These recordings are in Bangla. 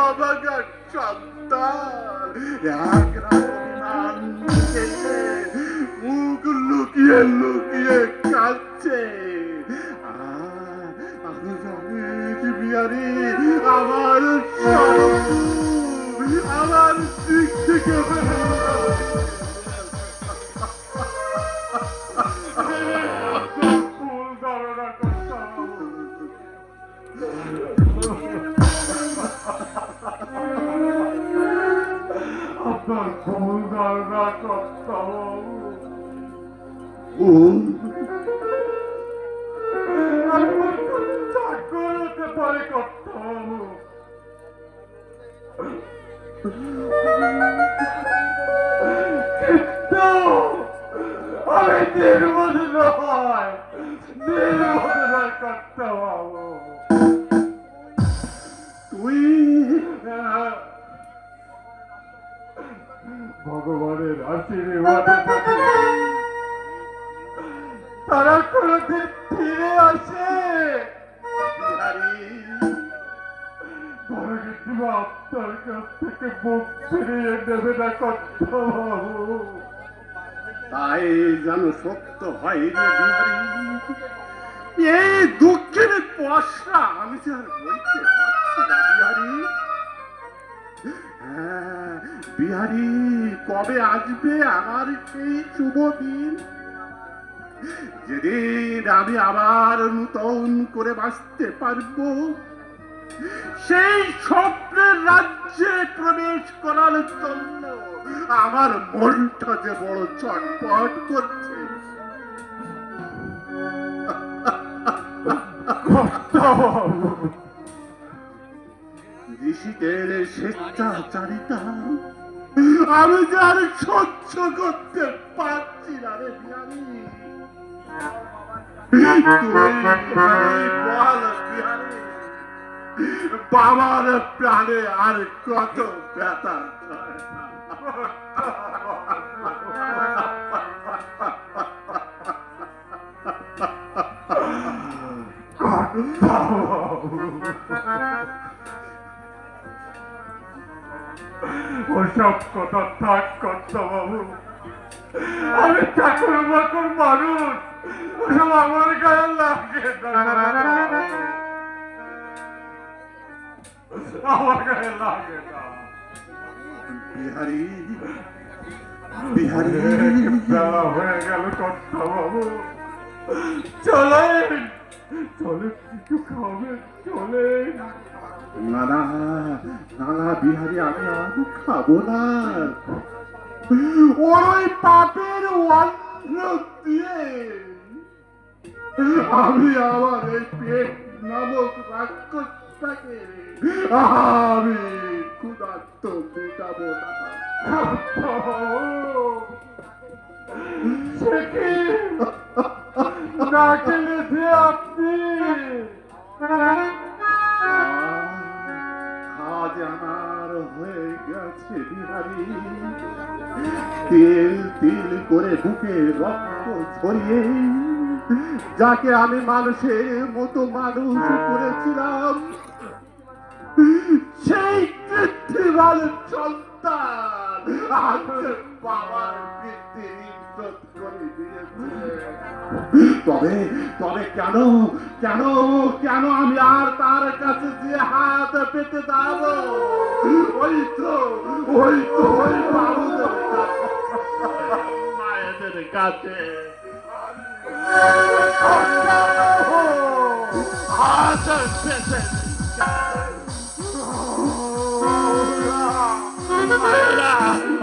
অবাগার সন্তান এক থেকে মুখ লুকিয়ে লুকিয়ে কাঁদছে আমি জানি বিহারি আমার আমার আপনার আপনার চাকর হতে পারে করতাম কিন্তু আমি নির্বোধ নয় নির্বোধ নয় করতাম তারা কোনদিন ফিরে আসে। আপনার কাছ থেকে মুখ ফিরিয়ে নেবে না কর্তাবাবু তাই যেন সত্য হয় রে এই দুঃখের পশরা আমি যে আর বলতে বিহারি, কবে আসবে আমার সেই শুভ দিন? যেদিন আমি আবার নূতন করে বাঁচতে পারব, সেই স্বপ্নের রাজ্যে প্রবেশ করার জন্য আমার মনটা যে বড় চটপট করছে। ঋষিদের স্বেচ্ছাচারিতা আমি যে আর সহ্য করতে পারছি না রে বিহারি। বাবার প্রাণে আর কত ব্যথা ওসব কথা থাক কর্তাবাবু আমি চাকর বাকর মানুষ। ওসব আমার গায়ে লাগে আমার গায়ে লাগে না। বিহারি বিহারি। বেলা হয়ে গেল কর্তাবাবু চলেন চলেন কিছু খাবেন চলেন। না না না বিহারি, আমি আর খাব না। ওই পাপের দিয়ে আমি আমার এই পেট নামক রাক্ষসটাকে আমি ক্ষুধার্ত মেটাবো না। গেছে বিহারি। তিল তিল করে বুকে রক্ত ছড়িয়ে, যাকে আমি মানুষের মতো মানুষ করেছিলাম, সেই কৃত্রিমাল সন্তান। আজ বাবার বৃদ্ধি ইজ্জত করে দিয়েছে। তবে তবে কেন কেন কেন আমি আর তার কাছে যে হাত পেতে যাব? ওই তো ওই তো, ওই বাবুদের মায়েদের কাছে। হাত পেতে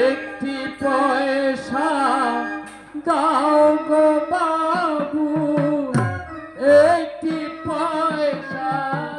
একটি পয়সা দাও গোপাল বা